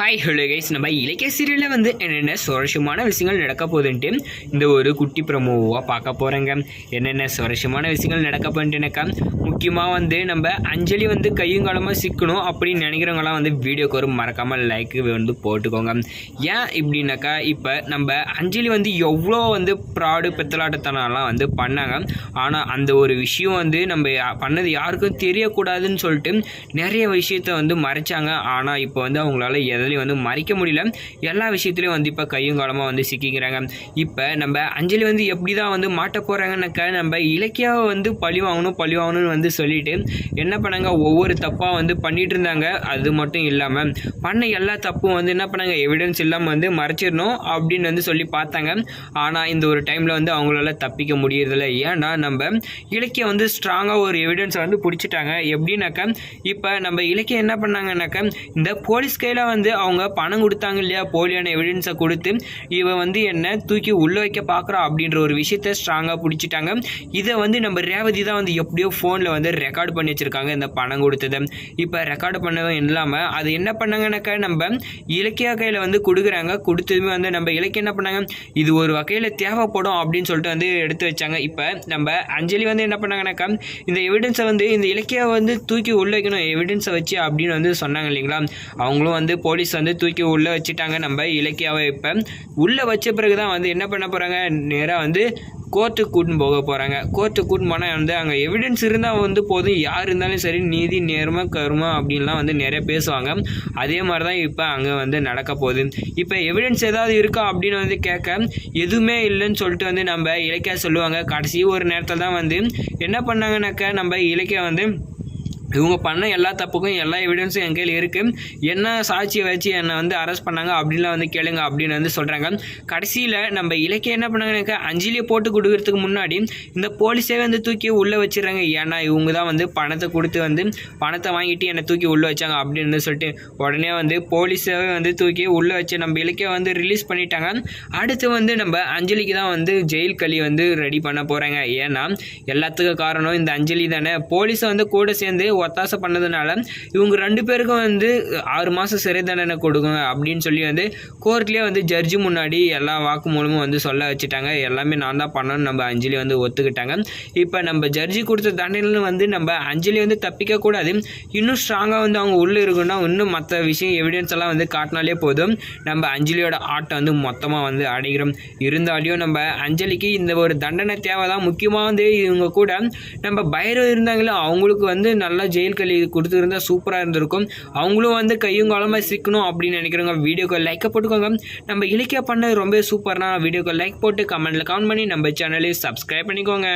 Hi hello guys நம்ம இலக்கிய சீரியலில் வந்து என்னென்ன சுவாரஸ்யமான விஷயங்கள் நடக்க போகுதுன்ட்டு இந்த ஒரு குட்டி ப்ரமோவாக பார்க்க போகிறேங்க என்னென்ன சுவாரஸ்யமான விஷயங்கள் நடக்க போகுதுன்ட்டுனாக்கா முக்கியமாக வந்து நம்ம அஞ்சலி வந்து கையும் காலமாக சிக்கணும் அப்படின்னு நினைக்கிறவங்களாம் வந்து வீடியோக்கு ஒரு மறக்காமல் லைக் வந்து போட்டுக்கோங்க. ஏன் இப்படின்னாக்கா இப்போ நம்ம அஞ்சலி வந்து எவ்வளோ வந்து ப்ராடு பித்தலாட்டத்தனம்லாம் வந்து பண்ணாங்க. ஆனால் அந்த ஒரு விஷயம் வந்து நம்ம பண்ணது யாருக்கும் தெரியக்கூடாதுன்னு சொல்லிட்டு நிறைய விஷயத்த வந்து மறைச்சாங்க. ஆனால் இப்போ வந்து அவங்களால எதை எதுலையும் வந்து மறைக்க முடியல. எல்லா விஷயத்துலையும் வந்து இப்போ கையும் காலமாக வந்து சிக்கிக்கிறாங்க. இப்போ நம்ம அஞ்சலி வந்து எப்படி தான் வந்து மாட்ட போகிறாங்கன்னாக்கா நம்ம இலக்கியாவை வந்து பழி வாங்கணும் பழி வாங்கணும்னு வந்து சொல்லிட்டு என்ன பண்ணாங்க? ஒவ்வொரு தப்பாக வந்து பண்ணிட்டு இருந்தாங்க. அது மட்டும் இல்லாமல் பண்ண எல்லா தப்பும் வந்து என்ன பண்ணாங்க? எவிடன்ஸ் இல்லாமல் வந்து மறைச்சிடணும் அப்படின்னு வந்து சொல்லி பார்த்தாங்க. ஆனால் இந்த ஒரு டைமில் வந்து அவங்களால தப்பிக்க முடியறதில்ல. ஏன்னா நம்ம இலக்கியம் வந்து ஸ்ட்ராங்காக ஒரு எவிடன்ஸை வந்து பிடிச்சிட்டாங்க. எப்படின்னாக்கா இப்போ நம்ம இலக்கியம் என்ன பண்ணாங்கன்னாக்கா இந்த போலீஸ் கையில் வந்து அவங்க பணம் கொடுத்தாங்க இல்லையா? போலியான எவிடன்ஸை கொடுத்து இவன் வந்து என்ன தூக்கி உள்ளே வைக்க பார்க்குறா அப்படின்ற ஒரு விஷயத்த ஸ்ட்ராங்காக பிடிச்சிட்டாங்க. இதை வந்து நம்ம ரேவதி தான் வந்து எப்படியோ ஃபோனில் வந்து ரெக்கார்ட் பண்ணி வச்சுருக்காங்க இந்த பணம் கொடுத்ததை. இப்போ ரெக்கார்டு பண்ணதும் இல்லாமல் அது என்ன பண்ணாங்கனாக்கா நம்ம இலக்கிய கையில் வந்து கொடுக்குறாங்க. கொடுத்ததுமே வந்து நம்ம இலக்கியம் என்ன பண்ணாங்க? இது ஒரு வகையில் தேவைப்படும் அப்படின்னு சொல்லிட்டு வந்து எடுத்து வச்சாங்க. இப்போ நம்ம அஞ்சலி வந்து என்ன பண்ணாங்கனாக்கா இந்த எவிடன்ஸை வந்து இந்த இலக்கிய வந்து தூக்கி உள்ள வைக்கணும் எவிடன்ஸை வச்சு அப்படின்னு வந்து சொன்னாங்க இல்லைங்களா? அவங்களும் வந்து போலீஸ் வந்து தூக்கி உள்ளே வச்சுட்டாங்க. நம்ம இலக்கியாவை இப்போ உள்ளே வச்ச பிறகு தான் வந்து என்ன பண்ண போகிறாங்க நேராக வந்து கோர்ட்டுக்கு கூட்டின்னு போக போகிறாங்க கோர்ட்டுக்கு கூட்டின்னு போனால் வந்து அங்கே எவிடன்ஸ் இருந்தால் வந்து போதும். யார் இருந்தாலும் சரி நீதி நேர்மை கருமை அப்படின்லாம் வந்து நிறைய பேசுவாங்க. அதே மாதிரி தான் இப்போ அங்கே வந்து நடக்க போகுது. இப்போ எவிடன்ஸ் ஏதாவது இருக்கா அப்படின்னு வந்து கேட்க எதுவுமே இல்லைன்னு சொல்லிட்டு வந்து நம்ம இலக்கியா சொல்லுவாங்க. கடைசி ஒரு நேரத்தில் தான் வந்து என்ன பண்ணாங்கனாக்கா நம்ம இலக்கியா வந்து இவங்க பண்ண எல்லா தப்புக்கும் எல்லா எவிடன்ஸும் என் கையில் இருக்குது என்ன சாட்சியை வச்சு என்னை வந்து அரெஸ்ட் பண்ணாங்க அப்படின்லாம் வந்து கேளுங்க அப்படின்னு வந்து சொல்கிறாங்க கடைசியில் நம்ம இலக்கியம் என்ன பண்ணாங்கன்னாக்கா அஞ்சலியை போட்டு கொடுக்கறதுக்கு முன்னாடி இந்த போலீஸே வந்து தூக்கி உள்ளே வச்சிடுறாங்க. ஏன்னா இவங்க தான் வந்து பணத்தை கொடுத்து வந்து பணத்தை வாங்கிட்டு என்னை தூக்கி உள்ளே வச்சாங்க அப்படின்னு சொல்லிட்டு உடனே வந்து போலீஸே வந்து தூக்கி உள்ளே வச்சு நம்ம இலக்கியம் வந்து ரிலீஸ் பண்ணிட்டாங்க. அடுத்து வந்து நம்ம அஞ்சலிக்கு தான் வந்து ஜெயில் களி வந்து ரெடி பண்ண போகிறாங்க ஏன்னா எல்லாத்துக்கும் காரணம் இந்த அஞ்சலி தானே. போலீஸை வந்து கூட சேர்ந்து ஒத்தாசை பண்ணதுனால இவங்க ரெண்டு பேருக்கும் வந்து ஆறு மாதம் சிறை தண்டனை கொடுங்க அப்படின்னு சொல்லி வந்து கோர்ட்லேயே வந்து ஜட்ஜி முன்னாடி எல்லா வாக்குமூலமும் வந்து சொல்ல வச்சுட்டாங்க. எல்லாமே நான் தான் பண்ணணும்னு நம்ம அஞ்சலி வந்து ஒத்துக்கிட்டாங்க. இப்போ நம்ம ஜட்ஜி கொடுத்த தண்டனை வந்து நம்ம அஞ்சலி வந்து தப்பிக்க கூடாது. இன்னும் ஸ்ட்ராங்காக வந்து அவங்க உள்ளே இருக்கணும்னா இன்னும் மற்ற விஷயம் எவிடன்ஸ் எல்லாம் வந்து காட்டினாலே போதும். நம்ம அஞ்சலியோட ஆட்டை வந்து மொத்தமாக வந்து அடைகிறோம் இருந்தாலையும் நம்ம அஞ்சலிக்கு இந்த ஒரு தண்டனை தேவை தான் முக்கியமாக வந்து இவங்க கூட நம்ம பைரவ் இருந்தாங்களோ அவங்களுக்கு வந்து நல்லா ஜெயில் கல்வி கொடுத்துருந்தா சூப்பராக இருந்திருக்கும். அவங்களும் வந்து கையும் காலமாக சிக்கணும் அப்படின்னு நினைக்கிறவங்க வீடியோக்கு லைக்கை போட்டுக்கோங்க. நம்ம இலக்கிய பண்ணது ரொம்ப சூப்பர்னா வீடியோக்கு லைக் போட்டு கமெண்ட்டில் கமெண்ட் பண்ணி நம்ம சேனலையும் சப்ஸ்கிரைப் பண்ணிக்கோங்க.